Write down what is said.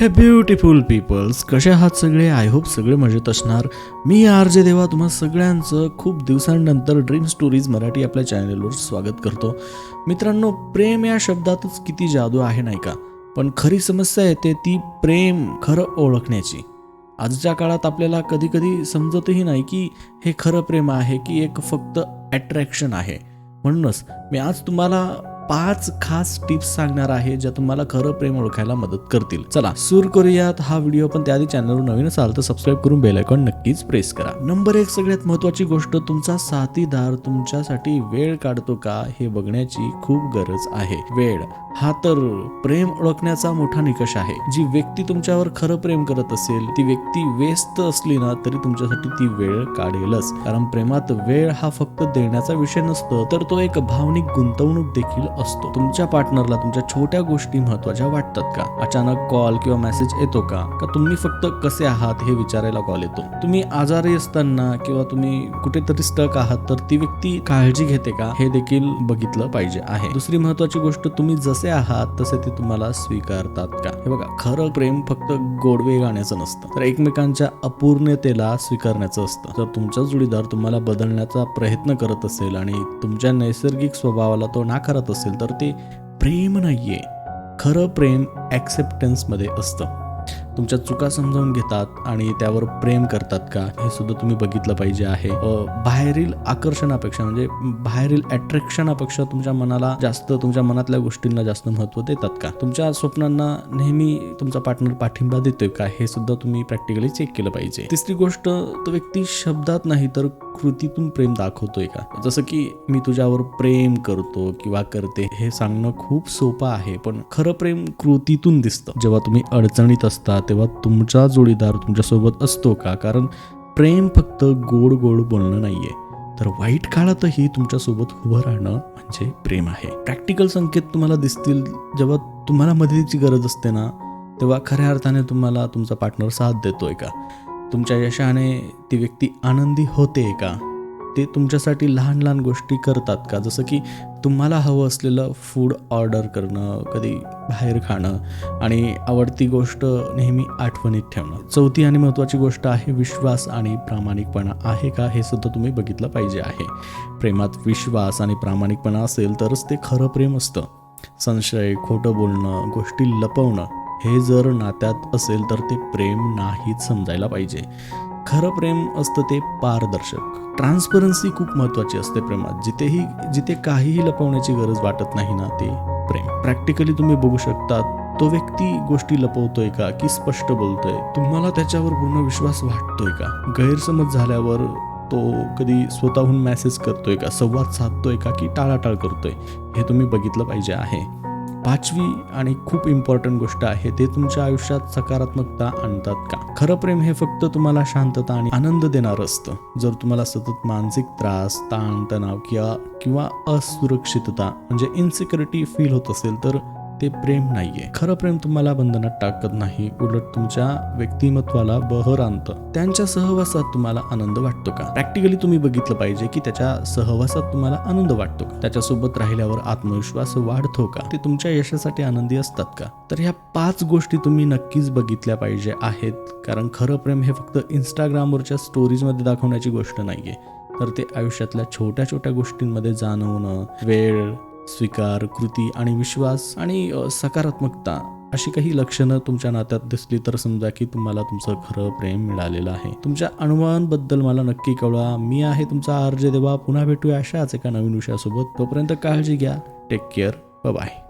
हे beautiful people's कसे आहात सगळे? आय होप सगळे मजेत असणार. मी आर जे देवा तुम्हा सगळ्यांचं खूप दिवसांनंतर ड्रीम स्टोरीज मराठी आपल्या चॅनलवर स्वागत करतो. मित्रांनो प्रेम या शब्दातच किती जादू आहे नाही का? पण खरी समस्या येते ती प्रेम खरं ओळखण्याची. आजच्या काळात आपल्याला कधी कधी समजतही नाही की हे खरं प्रेम आहे की एक फक्त अट्रॅक्शन आहे. म्हणूनच मी आज तुम्हाला पाच खास टिप्स सांगणार आहे ज्या तुम्हाला खरं प्रेम ओळखायला मदत करतील. चला सुरू करूयात हा व्हिडिओ पण त्याआधी चॅनलवर नवीन असाल तर सबस्क्राईब करून बेल आयकॉन नक्कीच प्रेस करा. नंबर एक सगळ्यात महत्वाची गोष्ट तुमचा साथीदार तुमच्यासाठी वेळ काढतो का हे बघण्याची खूप गरज आहे. वेळ हा तर प्रेम ओळखण्याचा मोठा निकष आहे. जी व्यक्ती तुमच्यावर खरं प्रेम करत असेल ती व्यक्ती व्यस्त असली ना तरी तुमच्यासाठी ती वेळ काढेलच. कारण प्रेमात वेळ हा फक्त देण्याचा विषय नसतो तर तो एक भावनिक गुंतवणूक देखील असतो. तुमच्या पार्टनरला तुमच्या छोट्या गोष्टी महत्त्वाच्या वाटतात का? अचानक कॉल किंवा मेसेज येतो का? का तुम्ही फक्त कसे आहात हे विचारायला कॉल येतो? तुम्ही आजारी असताना किंवा तुम्ही कुठेतरी स्टक आहात तर ती व्यक्ती काळजी घेते का? हे देखील बघितलं पाहिजे आहे. दुसरी महत्वाची गोष्ट तुम्ही जसे आहात तसे ते तुम्हाला स्वीकारतात का? हे बघा खरं प्रेम फक्त गोडवे गाण्याचं नसतं. तर एकमेकांच्या अपूर्णतेला स्वीकारण्याचं असतं. जर तुमचा जोडीदार तुम्हाला बदलण्याचा प्रयत्न करत असेल आणि तुमच्या नैसर्गिक स्वभावाला तो नाकारत असेल तर ते प्रेम नाहीये. खरं प्रेम ॲक्सेप्टन्समध्ये असतं. तुमच्या चुका समजावून घेतात आणि त्यावर प्रेम करतात का हे सुद्धा तुम्ही बघितलं पाहिजे आहे. बाहेरील आकर्षणापेक्षा म्हणजे बाहेरील अट्रॅक्शनापेक्षा तुमच्या मनाला जास्त तुमच्या मनातल्या गोष्टींना जास्त महत्त्व देतात का? तुमच्या स्वप्नांना नेहमी तुमचा पार्टनर पाठिंबा देतोय का हे सुद्धा तुम्ही प्रॅक्टिकली चेक केलं पाहिजे. तिसरी गोष्ट तो व्यक्ती शब्दात नाही तर कृतीतून प्रेम दाखवतोय का? जसं की मी तुझ्यावर प्रेम करतो किंवा करते हे सांगणं खूप सोपं आहे पण खरं प्रेम कृतीतून दिसतं. जेव्हा तुम्ही अडचणीत असता तेव्हा तुमचा जोडीदार तुमच्यासोबत असतो का? कारण प्रेम फक्त गोड गोड बोलणं आहे तर वाईट काळातही तुमच्यासोबत उभं राहणं म्हणजे प्रेम आहे. प्रॅक्टिकल संकेत तुम्हाला दिसतील जेव्हा तुम्हाला मदतीची गरज असते ना तेव्हा खऱ्या अर्थाने तुम्हाला तुमचा पार्टनर साथ देतोय का? तुमच्या यशाने ती व्यक्ती आनंदी होते का? ते तुमच्यासाठी लहान लहान गोष्टी करतात का? जसं की तुम्हाला हवं असलेलं फूड ऑर्डर करणं कधी बाहेर खाणं आणि आवडती गोष्ट नेहमी आठवणीत ठेवणं. चौथी आणि महत्त्वाची गोष्ट आहे विश्वास आणि प्रामाणिकपणा. आहे का? हे सुद्धा तुम्ही बघितलं पाहिजे आहे. प्रेमात विश्वास आणि प्रामाणिकपणा असेल तरच ते खरं प्रेम असतं. संशय खोटं बोलणं गोष्टी लपवणं हे जर नात्यात असेल तर ते प्रेम नाहीच समजायला पाहिजे. खरं प्रेम असतं ते पारदर्शक. ट्रान्सपरन्सी खूप महत्त्वाची असते प्रेमात. जिथेही जिथे काहीही लपवण्याची गरज वाटत नाही ना ते प्रेम. प्रॅक्टिकली तुम्ही बघू शकता तो व्यक्ती गोष्टी लपवतोय का की स्पष्ट बोलतोय? तुम्हाला त्याच्यावर पूर्ण विश्वास वाटतोय का? गैरसमज झाल्यावर तो कधी स्वतःहून मेसेज करतोय का? संवाद साधतोय का की टाळाटाळ करतोय? हे तुम्ही बघितलं पाहिजे आहे. पाचवी आणि खूप इम्पॉर्टंट गोष्ट आहे ते तुमच्या आयुष्यात सकारात्मकता आणतात का? खरं प्रेम हे फक्त तुम्हाला शांतता आणि आनंद देणार असतं. जर तुम्हाला सतत मानसिक त्रास ताण तणाव किंवा किंवा असुरक्षितता म्हणजे इन्सिक्युरिटी फील होत असेल तर ते प्रेम नाहीये. खरं प्रेम तुम्हाला बंधनात टाकत नाही उलट तुमच्या व्यक्तिमत्वाला बहर आणतं. त्यांच्या सहवासात तुम्हाला आनंद वाटतो का? प्रॅक्टिकली तुम्ही बघितलं पाहिजे की त्याच्या सहवासात तुम्हाला आनंद वाटतो का? त्याच्यासोबत राहिल्यावर आत्मविश्वास वाढतो का? ते तुमच्या यशासाठी आनंदी असतात का? तर ह्या पाच गोष्टी तुम्ही नक्कीच बघितल्या पाहिजे आहेत. कारण खरं प्रेम हे फक्त इंस्टाग्रामवरच्या स्टोरीजमध्ये दाखवण्याची गोष्ट नाहीये. तर ते आयुष्यातल्या छोट्या छोट्या गोष्टींमध्ये जाणवणं वेळ स्वीकार कृती आणि विश्वास आणि सकारात्मकता अशी काही लक्षणं तुमच्या नात्यात दिसली तर समजा की तुम्हाला तुमचं खरं प्रेम मिळालेलं आहे. तुमच्या अनुभवांबद्दल मला नक्की कळवा. मी आहे तुमचा आर देवा. पुन्हा भेटूया अशाच एका नवीन विषयासोबत. तोपर्यंत काळजी घ्या. Take care bye